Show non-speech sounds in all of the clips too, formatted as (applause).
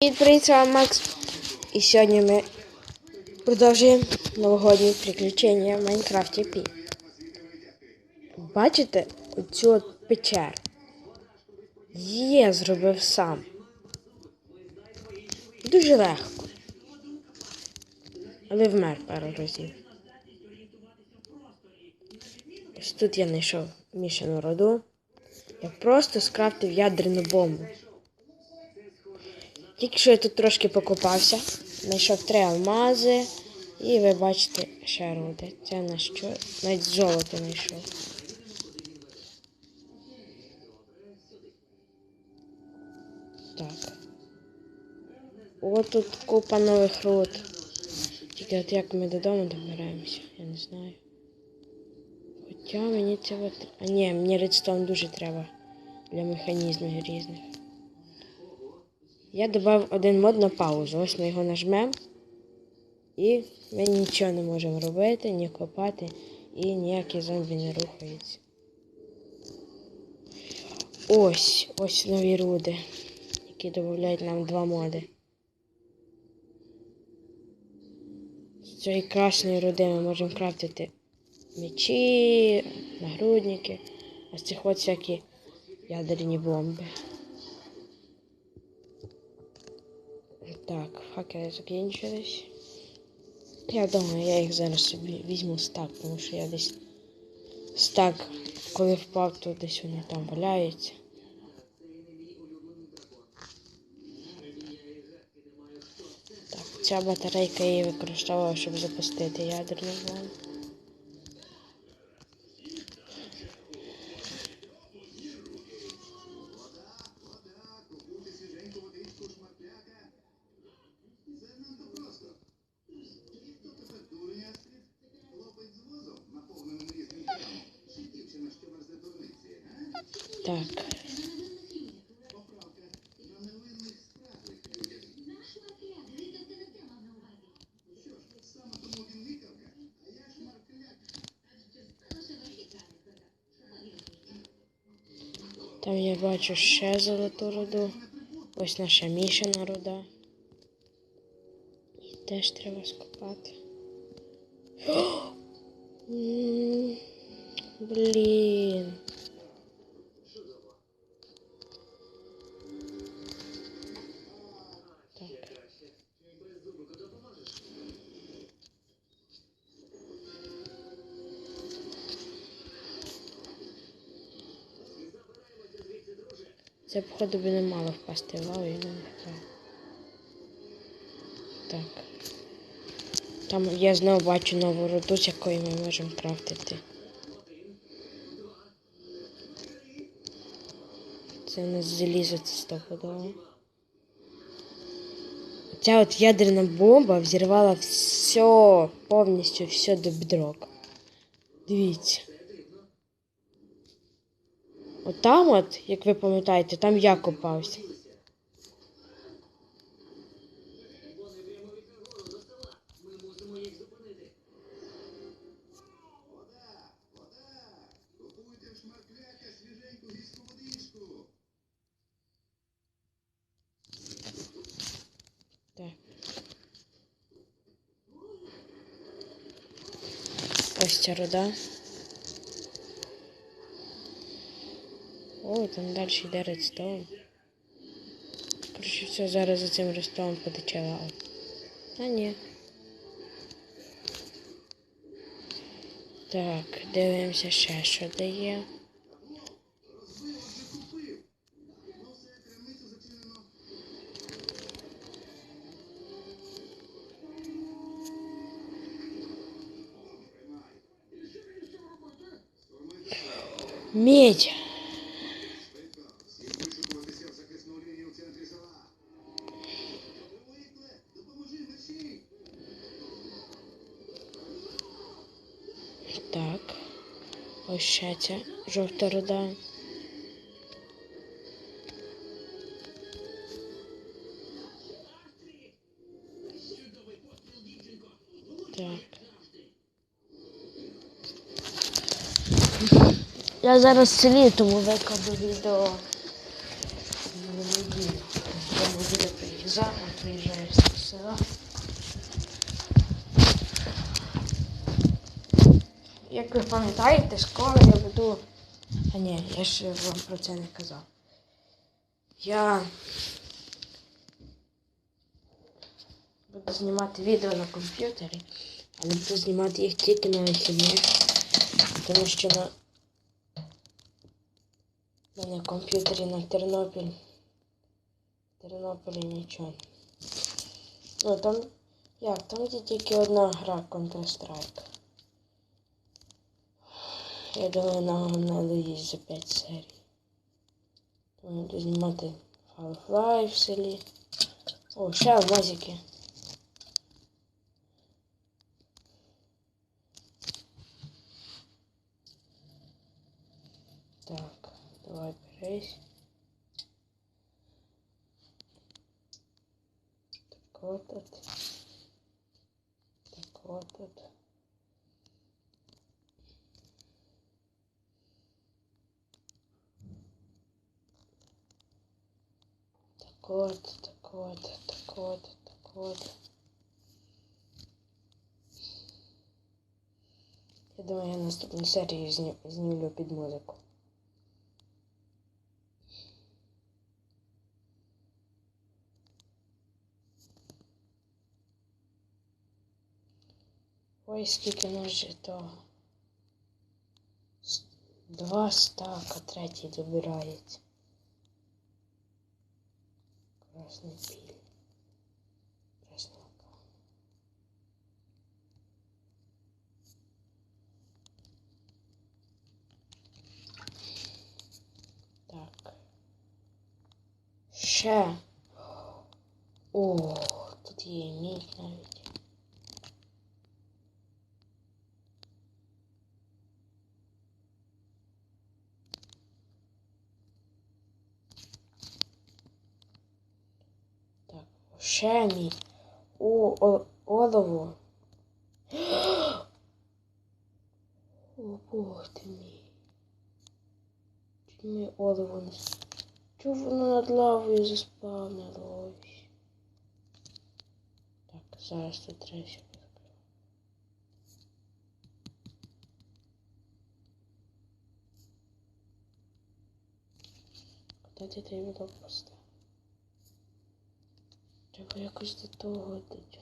Привіт, з вами Макс. І сьогодні ми продовжуємо новогодні приключення в Майнкрафті Пі. Бачите оцю от печеру? Її зробив сам. Дуже легко. Але вмер пару разів. Ось тут я знайшов мішану роду. Я просто скрафтив ядерну бомбу. Тільки що я тут трошки покопався, знайшов три алмази, і ви бачите ще руди. Це на що? Навіть золото знайшов. Так. О, тут купа нових руд. Тільки от як ми додому доберемося, я не знаю. Хоча мені цього тр- А ні, мені редстоун дуже треба для механізмів різних. Я додав один мод на паузу. Ось ми його нажмемо. І ми нічого не можемо робити, ні копати, і ніякі зомбі не рухаються. Ось, ось нові руди, які додають нам два моди. З цієї красної руди ми можемо крафтити мечі, нагрудники, з цих от всякі ядерні бомби. Факели закінчились. Я думаю, я їх зараз собі візьму стак, тому що я десь стак, коли впав, то десь вони там валяються. Так, ця батарейка я її використовувала, щоб запустити ядерну бомбу. Так. Там я бачу ще золоту руду. Ось наша мішана руда. І теж треба скопати. Блін. Це, походу, би не мало впасти в лаву, і не впав. Так. Там я знову бачу нову руду, з якої ми можемо крафтити. Це у нас залізо, це стопудово. Ця от ядерна бомба взірвала все, повністю все до бідрока. Дивіться. От там от, як ви пам'ятаєте, там я копався. Так. Ось ця руда. О, там далі йде редстоун. Коротше, все, зараз за цим редстоун потече лава. А ні. Так, дивимося ще, що дає. Медь. Ось жовта руда. Так. Я зараз в селі, тому викладу відео. в неділю. Приїзд. приїжджаю з села. Як ви пам'ятаєте, скоро я буду. А ні, я ще вам про це не казав. Я буду знімати відео на комп'ютері, але буду знімати їх тільки на вихідних, тому що на мене комп'ютері на Тернопіль. Тернополі нічого. Ну там. Як? Там є тільки одна гра Counter-Strike. Я думаю, нам надо їй за 5 серій. Тому буду знімати Half-Life в селі. О, ще алмазики. Так, давай берись. Так вот тут. Так вот тут. Вот, так вот, так вот, так вот. Я думаю, я наступну серію зні- знімлю під музику. Ой, скільки може. С- Два стака, третій добирається. Красний піль. Краснока. Так. Ще. О, тут є і мідь навіть. Так, ще мідь. О, (gasps) о, Бог ти мій. Чуть мені олово не... Чого воно над лавою заспавнилось? Так, зараз тут треба ще. Куди ти відок поставив? Треба якось до того дити.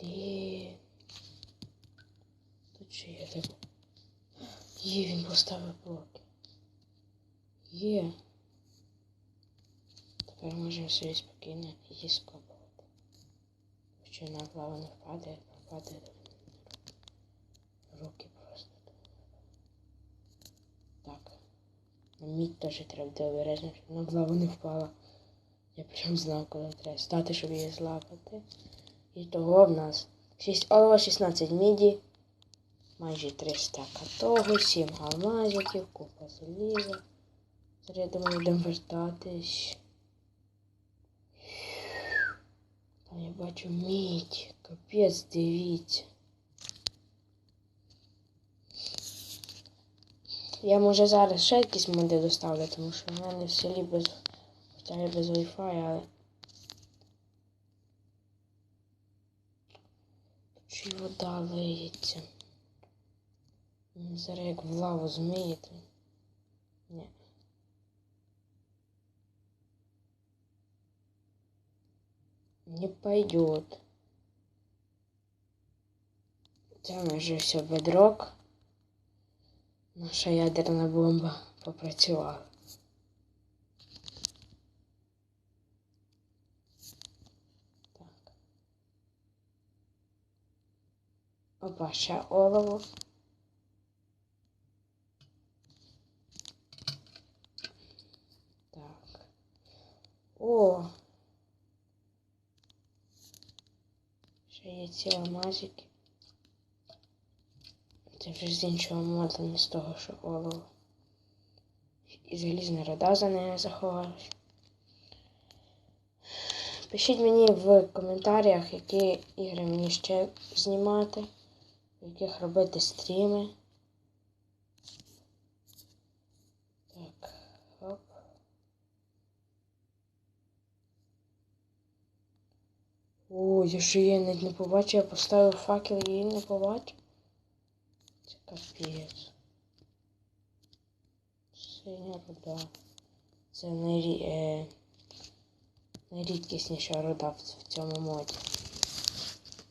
Блін. Тут ще є рибу. Є, він поставив блоки. Є. Тепер можемо собі спокійно її скопувати. Що на лава не впаде, в руки просто. Так. На мідь теж треба буде обережно, щоб на лаву не впала. Я прям знав, коли треба стати, щоб її злапати. І того в нас 6 олова, 16 міді, майже 300 того, 7 алмазиків, купа заліза. Зараз я думаю, будемо вертатись. Я бачу мідь. Капець, дивіться. Я може зараз ще якісь моди доставлю, тому що в мене в селі без, хоча без Wi-Fi, але Чи вода лиється? Зараз як в лаву змиєте. Ні. Не пойдет. Це вже все бедрок. Наша ядерна бомба попрацювала. Так. Опа, ще олово. Так. О! Ще є ці алмазики. Це вже з іншого моду, не з того, що голову. І залізна рода за нею заховалась. Пишіть мені в коментарях, які ігри мені ще знімати, в яких робити стріми. Так, оп. О, я ще її навіть не побачив, я поставив факел і її не побачив. Це капець. Синя руда. Це найрі... е... найрідкісніша руда в цьому моді.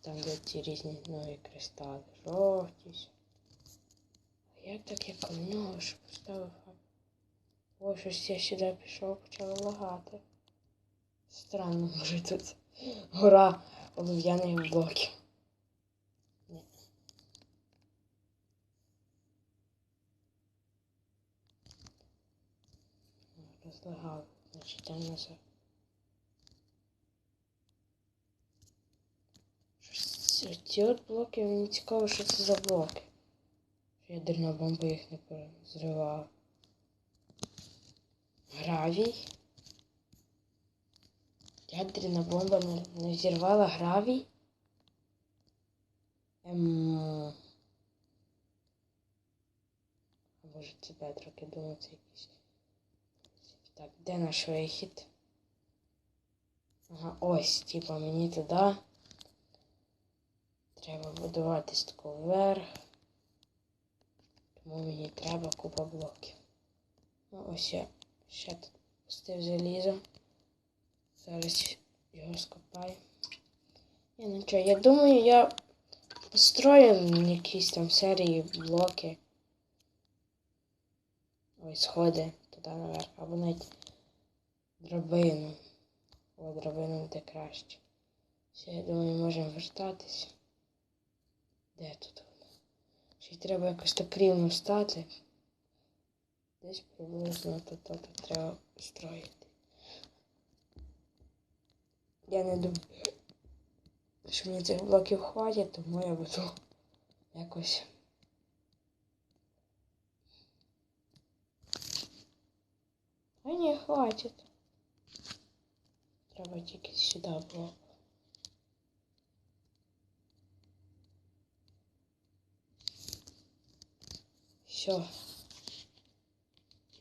Там де ці різні нові кристали. Жовті. А як так я кольнув, що поставив? Ой, щось я сюди пішов, почав лагати. Странно, може тут гора олов'яних блоків. Ні. Назад. Щось ці от блоки, мені цікаво, що це за блоки. Ядерна бомба їх не зривала. Гравій. Ядерна бомба не, не зірвала гравій. Ем... А може це Петрок, я думаю, це якийсь. Так, де наш вихід? Ага, ось, типа мені туди. Треба будуватись тако вверх. Тому мені треба купа блоків. Ну, ось я ще тут пустив залізо. Зараз його скопаю. Я нічого, я думаю, я построю якісь там серії блоки. Ой, сходи туди наверх. Або навіть драбину. О, драбину буде краще. Все, я думаю, можемо вертатись. Де тут вона? Ще треба якось так рівно стати. Десь приблизно тут, тут треба строїти. Я не думаю, що мені цих блоків хватить, тому я буду якось. А ні, хватить. Треба тільки сюди блок. Все.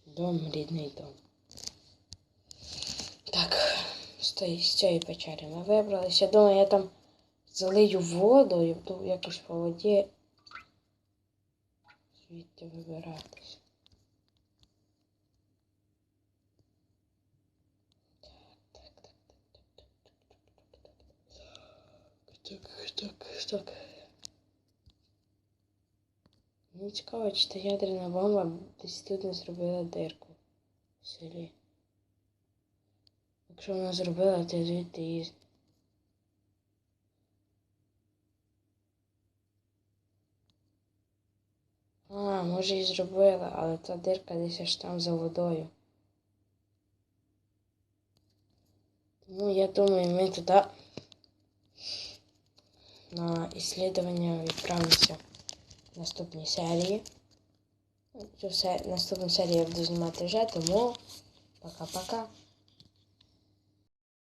Дом, рідний дом. Так, з цієї печери ми вибралися. Я думаю, я там залию воду і буду якось по воді звідти вибиратись. Так, так, так, так, так, так, так. Мені цікаво, чи та ядерна бомба десь тут не зробила дирку в селі. Якщо вона зробила, то звідти її. А, може і зробила, але та дирка десь аж там за водою. Тому я думаю, ми туди на іслідування відправлюся в наступній серії. Ну, наступну серію я буду знімати вже, тому пока-пока.